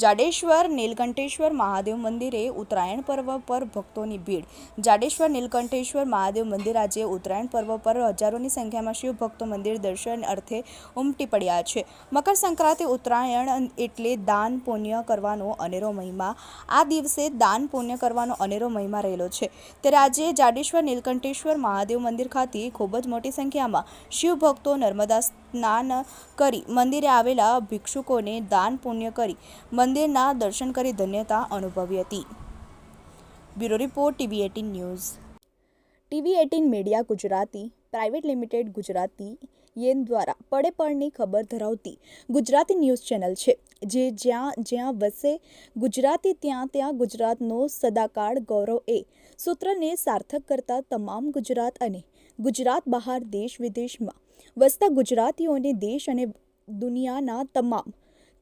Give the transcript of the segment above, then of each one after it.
જાડેશ્વર, નીલકંઠેશ્વર, મહાદેવ મંદિરે ઉત્તરાયણ પર્વ પર ભક્તોની ભીડ. જાડેશ્વર, નીલકંઠેશ્વર, મહાદેવ મંદિર આજે ઉત્તરાયણ પર્વ પર હજારોની સંખ્યામાં શિવ ભક્તો મંદિર દર્શન અર્થે ઉમટી પડ્યા છે. મકર સંક્રાંતિ ઉત્તરાયણ એટલે દાન પુણ્ય કરવાનો અનેરો મહિમા. આ દિવસે દાન પુણ્ય કરવાનો અનેરો મહિમા રહેલો છે. ત્યારે આજે જાડેશ્વર, નીલકંઠેશ્વર, મહાદેવ મંદિર ખાતે ખૂબ જ મોટી સંખ્યામાં શિવ ભક્તો નર્મદા સ્નાન કરી મંદિરે આવેલા ભિક્ષુકોને દાન પુણ્ય કરી મંદિરના દર્શન કરી ધન્યતા અનુભવી હતી. Bureau report TV eighteen news. TV eighteen media Gujarati, private limited Gujarati, યેન દ્વારા પડે પડની ખબર ધરાવતી ગુજરાતી ન્યૂઝ ચેનલ છે, જે જ્યાં જ્યાં વસે ગુજરાતી, ત્યાં ત્યાં ગુજરાતનો સદાકાળ ગૌરવ એ સૂત્રને સાર્થક કરતા તમામ ગુજરાત અને ગુજરાત બહાર દેશ વિદેશમાં વસતા ગુજરાતીઓને દેશ અને દુનિયાના તમામ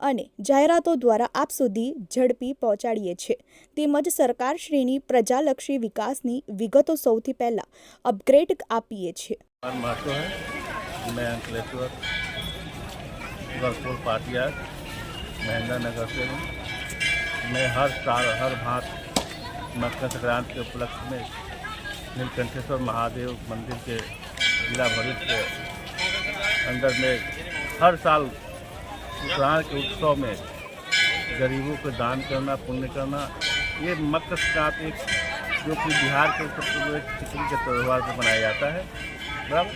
અને જાહેરાતો દ્વારા આપ સુધી ઝડપી પહોંચાડીએ છીએ તેમજ સરકારશ્રીની પ્રજાલક્ષી વિકાસની વિગતો સૌથી પહેલાં અપગ્રેડ આપીએ છીએ कुमार महतो है मैं अंकलेश्वर गढ़पुर पाटियार महेंद्र नगर से हूँ मैं हर साल हर भांत मकर संक्रांति के उपलक्ष्य में नीलकंठेश्वर महादेव मंदिर के जिला भरित के अंदर में हर साल उत्तरायण के उत्सव में गरीबों को दान करना, पुण्य करना, ये मकर संक्रांति एक जो कि बिहार के सबसे बड़े खिचड़ी के त्यौहार पर मनाया जाता है। बराबर?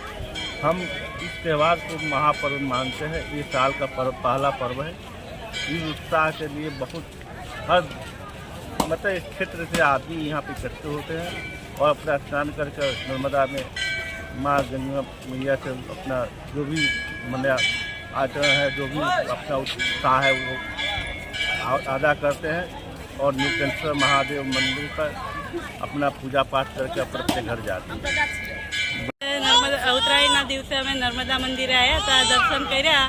हम इस त्यौहार को महापर्व मानते हैं। ये साल का पर्व पहला पर्व है। इस उत्साह के लिए बहुत हर मतलब इस क्षेत्र से आदमी यहाँ पे इकट्ठे होते हैं और अपना स्नान कर कर नर्मदा में माँ गंगा मैया से अपना जो भी मन आचरण है जो भी अपना उत्साह है वो आ- अदा करते हैं और नीलकंठेश्वर महादेव मंदिर पर अपना पूजा पाठ करके अपने अपने घर जाते हैं નર્મદા ઉત્તરાયણના દિવસે અમે નર્મદા મંદિરે આવ્યા હતા દર્શન કર્યા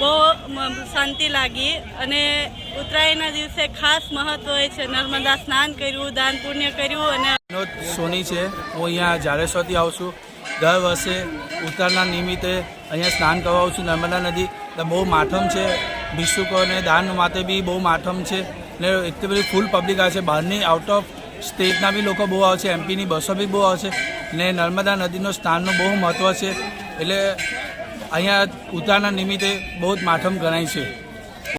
બહુ મ- શાંતિ લાગી અને ઉત્તરાયણના દિવસે ખાસ મહત્વ હોય છે નર્મદા સ્નાન કર્યું દાન પુણ્ય કર્યું અને વિનોદ સોની છે હું અહીંયા જાડેશ્વરથી આવું છું દર વર્ષે ઉત્તરના નિમિત્તે અહીંયા સ્નાન કરવા આવું છું નર્મદા નદી. બહુ માઠમ છે. ભિક્ષુકોને દાન માટે બી બહુ માઠમ છે. ને એટલી બધી ફૂલ પબ્લિક આવે છે. બહારની આઉટ ઓફ સ્ટેટના બી લોકો બહુ આવે છે. એમપીની બસો બી બહુ આવે છે. ને નર્મદા નદીનો સ્થાનનું બહુ મહત્ત્વ છે. એટલે અહીંયા ઉત્તરાયણના નિમિત્તે બહુ જ માઠમ ગણાય છે.